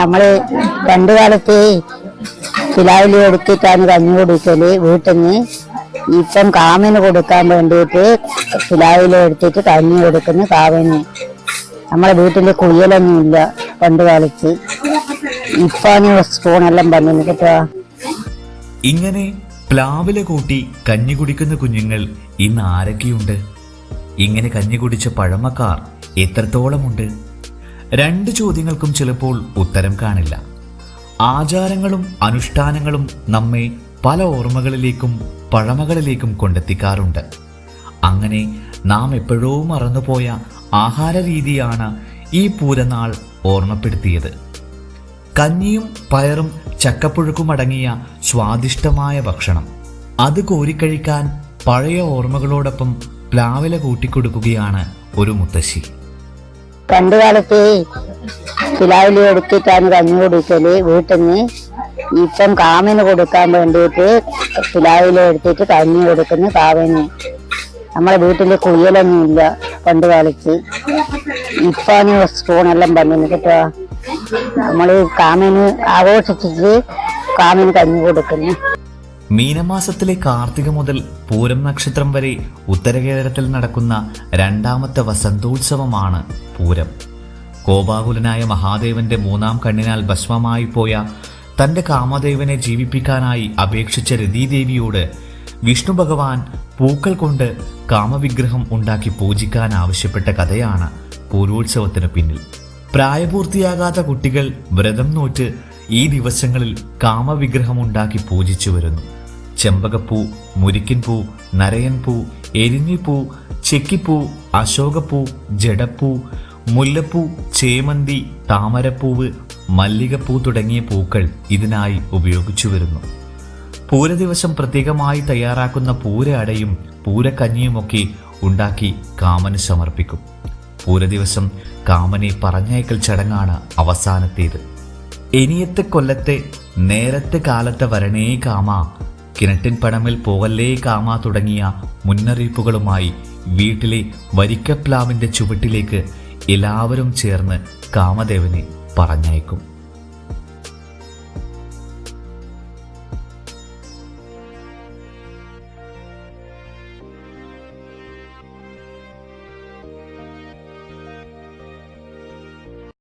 നമ്മൾ രണ്ടു കാലത്ത് പിലാവിൽ എടുത്തിട്ടാണ് കഞ്ഞി കുടിക്കൽ വീട്ടിൽ നിന്ന് ഇപ്പം കാമിന് കൊടുക്കാൻ വേണ്ടിയിട്ട് പിലാവിൽ എടുത്തിട്ട് കഞ്ഞി കൊടുക്കുന്നു കാവിന് നമ്മളെ വീട്ടിൽ കുയ്യലൊന്നും ഇല്ല പണ്ട് കാലത്ത്. ഇപ്പാണ് സ്പൂണെല്ലാം പറഞ്ഞു കേട്ടോ ഇങ്ങനെ പ്ലാവില കൂട്ടി കഞ്ഞി കുടിക്കുന്ന കുഞ്ഞുങ്ങൾ ഇന്ന് ആരൊക്കെയുണ്ട്? ഇങ്ങനെ കഞ്ഞി കുടിച്ച പഴമക്കാർ എത്രത്തോളമുണ്ട്? രണ്ട് ചോദ്യങ്ങൾക്കും ചിലപ്പോൾ ഉത്തരം കാണില്ല. ആചാരങ്ങളും അനുഷ്ഠാനങ്ങളും നമ്മെ പല ഓർമ്മകളിലേക്കും പഴമകളിലേക്കും കൊണ്ടെത്തിക്കാറുണ്ട്. അങ്ങനെ നാം എപ്പോഴോ മറന്നുപോയ ആഹാര രീതിയാണ് ഈ പൂരനാൾ ഓർമ്മപ്പെടുത്തിയത്. കഞ്ഞിയും പയറും ചക്കപ്പുഴുക്കും അടങ്ങിയ സ്വാദിഷ്ടമായ ഭക്ഷണം. അത് കോരിക്കഴിക്കാൻ പഴയ ഓർമ്മകളോടൊപ്പം പ്ലാവില കൂട്ടിക്കൊടുക്കുകയാണ് ഒരു മുത്തശ്ശി. പണ്ട് കാലത്ത് പിലാവിൽ എടുത്തിട്ടാണ് കഞ്ഞി കുടിക്കൽ വീട്ടിൽ നിന്ന് ഇപ്പം കാമിന് കൊടുക്കാൻ വേണ്ടിയിട്ട് പിലാവിൽ എടുത്തിട്ട് കഞ്ഞി കൊടുക്കുന്നു കാവിന് നമ്മളെ വീട്ടിൽ കുയ്യലൊന്നും ഇല്ല പണ്ട് കാലത്ത്. ഇപ്പാണ് സ്പൂണെല്ലാം വന്നു കേട്ടോ. നമ്മൾ കാമിന് ആഘോഷിച്ചിട്ട് കാമിന് കഞ്ഞി കൊടുക്കുന്നു. മീനമാസത്തിലെ കാർത്തിക മുതൽ പൂരം നക്ഷത്രം വരെ ഉത്തരകേരളത്തിൽ നടക്കുന്ന രണ്ടാമത്തെ വസന്തോത്സവമാണ് പൂരം. കോപാകുലനായ മഹാദേവന്റെ മൂന്നാം കണ്ണിനാൽ ഭസ്മമായി പോയ തന്റെ കാമദേവനെ ജീവിപ്പിക്കാനായി അപേക്ഷിച്ച രതീദേവിയോട് വിഷ്ണു ഭഗവാൻ പൂക്കൾ കൊണ്ട് കാമവിഗ്രഹം ഉണ്ടാക്കി പൂജിക്കാൻ ആവശ്യപ്പെട്ട കഥയാണ് പൂരോത്സവത്തിന് പിന്നിൽ. പ്രായപൂർത്തിയാകാത്ത കുട്ടികൾ വ്രതം നോറ്റ് ഈ ദിവസങ്ങളിൽ കാമവിഗ്രഹം ഉണ്ടാക്കി പൂജിച്ചു വരുന്നു. ചെമ്പകപ്പൂ മുരിക്കിൻ പൂ നരയൻ പൂ എരിഞ്ഞിപ്പൂ ചെക്കിപ്പൂ അശോകപ്പൂ ജഡപ്പൂ മുല്ലപ്പൂ ചേമന്തി താമരപ്പൂവ് മല്ലികപ്പൂ തുടങ്ങിയ പൂക്കൾ ഇതിനായി ഉപയോഗിച്ചു വരുന്നു. പൂരദിവസം പ്രത്യേകമായി തയ്യാറാക്കുന്ന പൂര അടയും പൂരക്കഞ്ഞിയുമൊക്കെ ഉണ്ടാക്കി കാമന് സമർപ്പിക്കും. പൂരദിവസം കാമനെ പറഞ്ഞയക്കൽ ചടങ്ങാണ് അവസാനത്തേത്. ഇനിയത്തെ കൊല്ലത്തെ നേരത്തെ കാലത്തെ വരണേ കാമ കിണറ്റിൻ പടമിൽ പോകല്ലേ കാമ തുടങ്ങിയ മുന്നറിയിപ്പുകളുമായി വീട്ടിലെ വരിക്കപ്ലാവിന്റെ ചുവട്ടിലേക്ക് എല്ലാവരും ചേർന്ന് കാമദേവനെ പറഞ്ഞയക്കും.